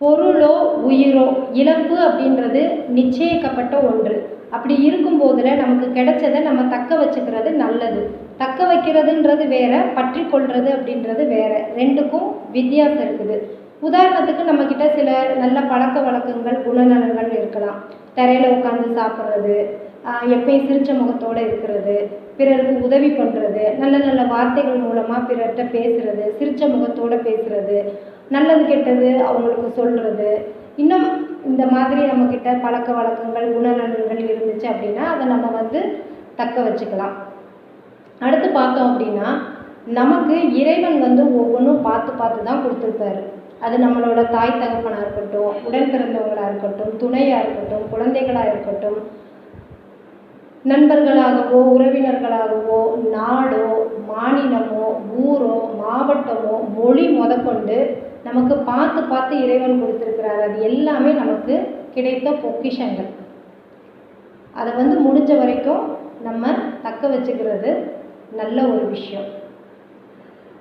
பொருளோ உயிரோ இழப்பு அப்படின்றது நிச்சயிக்கப்பட்ட ஒன்று. அப்படி இருக்கும்போதுல நமக்கு கிடைச்சதை நம்ம தக்க வச்சுக்கிறது நல்லது. தக்க வைக்கிறதுன்றது வேற பற்றி கொள்வது அப்படின்றது வேற. ரெண்டுக்கும் வித்தியாசம் இருக்குது. உதாரணத்துக்கு நம்மக்கிட்ட சில நல்ல பழக்க வழக்கங்கள் குணநலன்கள் இருக்கலாம். தரையில் உட்காந்து சாப்பிட்றது எப்பயும் சிரிச்ச முகத்தோடு இருக்கிறது பிறருக்கு உதவி பண்ணுறது நல்ல நல்ல வார்த்தைகள் மூலமாக பிறர்கிட்ட பேசுகிறது சிரிச்ச முகத்தோடு பேசுகிறது நல்லது கெட்டது அவங்களுக்கு சொல்கிறது இன்னும் இந்த மாதிரி நம்மக்கிட்ட பழக்க வழக்கங்கள் குணநலன்கள் இருந்துச்சு அப்படின்னா அதை நம்ம வந்து தக்க வச்சுக்கலாம். அடுத்து பார்த்தோம் அப்படின்னா நமக்கு இறைவன் வந்து ஒவ்வொன்றும் பார்த்து பார்த்து தான் கொடுத்துருப்பாரு. அது நம்மளோட தாய் தகப்பனாக இருக்கட்டும் உடன் பிறந்தவங்களாக இருக்கட்டும் துணையாக இருக்கட்டும் குழந்தைகளாக இருக்கட்டும் நண்பர்களாகவோ உறவினர்களாகவோ நாடோ மாநிலமோ ஊரோ மாவட்டமோ மொழி முதற்கொண்டு நமக்கு பார்த்து பார்த்து இறைவன் கொடுத்துருக்கிறார். அது எல்லாமே நமக்கு கிடைத்த பொக்கிஷங்கள். அதை வந்து முடிஞ்ச வரைக்கும் நம்ம தக்க வச்சுக்கிறது நல்ல ஒரு விஷயம்.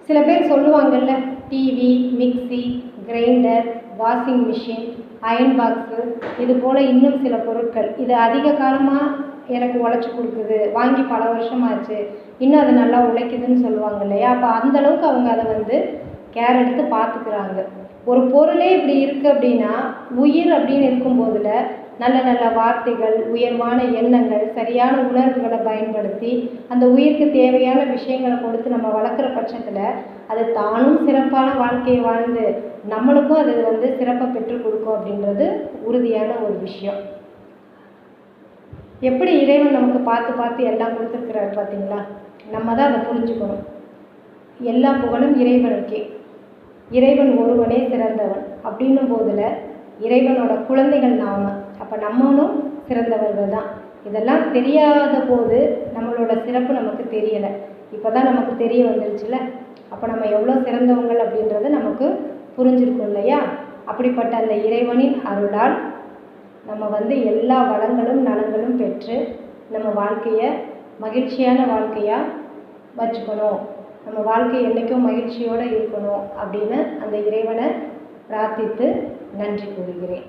சில பேர் சொல்லுவாங்கல்ல TV mixie grinder washing machine iron box இது போல் இன்னும் சில பொருட்கள். இது அதிக காலமாக எனக்கு உழைச்சி கொடுக்குது. வாங்கி பல வருஷமாச்சு. இன்னும் அது நல்லா உழைக்குதுன்னு சொல்லுவாங்க இல்லையா? அப்போ அந்த அளவுக்கு அவங்க அதை வந்து கேர் எடுத்து பார்த்துக்கிறாங்க. ஒரு பொருளே இப்படி இருக்குது அப்படின்னா உயிர் அப்படின்னு இருக்கும்போதுல நல்ல நல்ல வார்த்தைகள் உயர்வான எண்ணங்கள் சரியான உணர்வுகளை பயன்படுத்தி அந்த உயிருக்கு தேவையான விஷயங்களை கொடுத்து நம்ம வளர்க்குற பட்சத்தில் அது தானும் சிறப்பான வாழ்க்கையை வாழ்ந்து நம்மளுக்கும் அது வந்து சிறப்பை பெற்றுக் கொடுக்கும் அப்படின்றது உறுதியான ஒரு விஷயம். எப்படி இறைவன் நமக்கு பார்த்து பார்த்து எல்லாம் கொடுத்துருக்குறாரு பார்த்தீங்களா? நம்ம தான் அதை புரிஞ்சுக்கணும். எல்லா புகழும் இறைவனுக்கே. இறைவன் ஒருவனே சிறந்தவன் அப்படின்னும் போதில் இறைவனோட குழந்தைகள் நாம். அப்போ நம்மளும் சிறந்தவர்கள் தான். இதெல்லாம் தெரியாத போது நம்மளோட சிறப்பு நமக்கு தெரியலை. இப்போ தான் நமக்கு தெரிய வந்துருச்சுல அப்போ நம்ம எவ்வளோ சிறந்தவங்கள் அப்படின்றது நமக்கு புரிஞ்சிருக்கும் இல்லையா? அப்படிப்பட்ட அந்த இறைவனின் அருளால் நம்ம வந்து எல்லா வளங்களும் நலங்களும் பெற்று நம்ம வாழ்க்கையை மகிழ்ச்சியான வாழ்க்கையாக வச்சுக்கணும். நம்ம வாழ்க்கை என்றைக்கும் மகிழ்ச்சியோடு இருக்கணும் அப்படின்னு அந்த இறைவனை பிரார்த்தித்து நன்றி கூறுகிறேன்.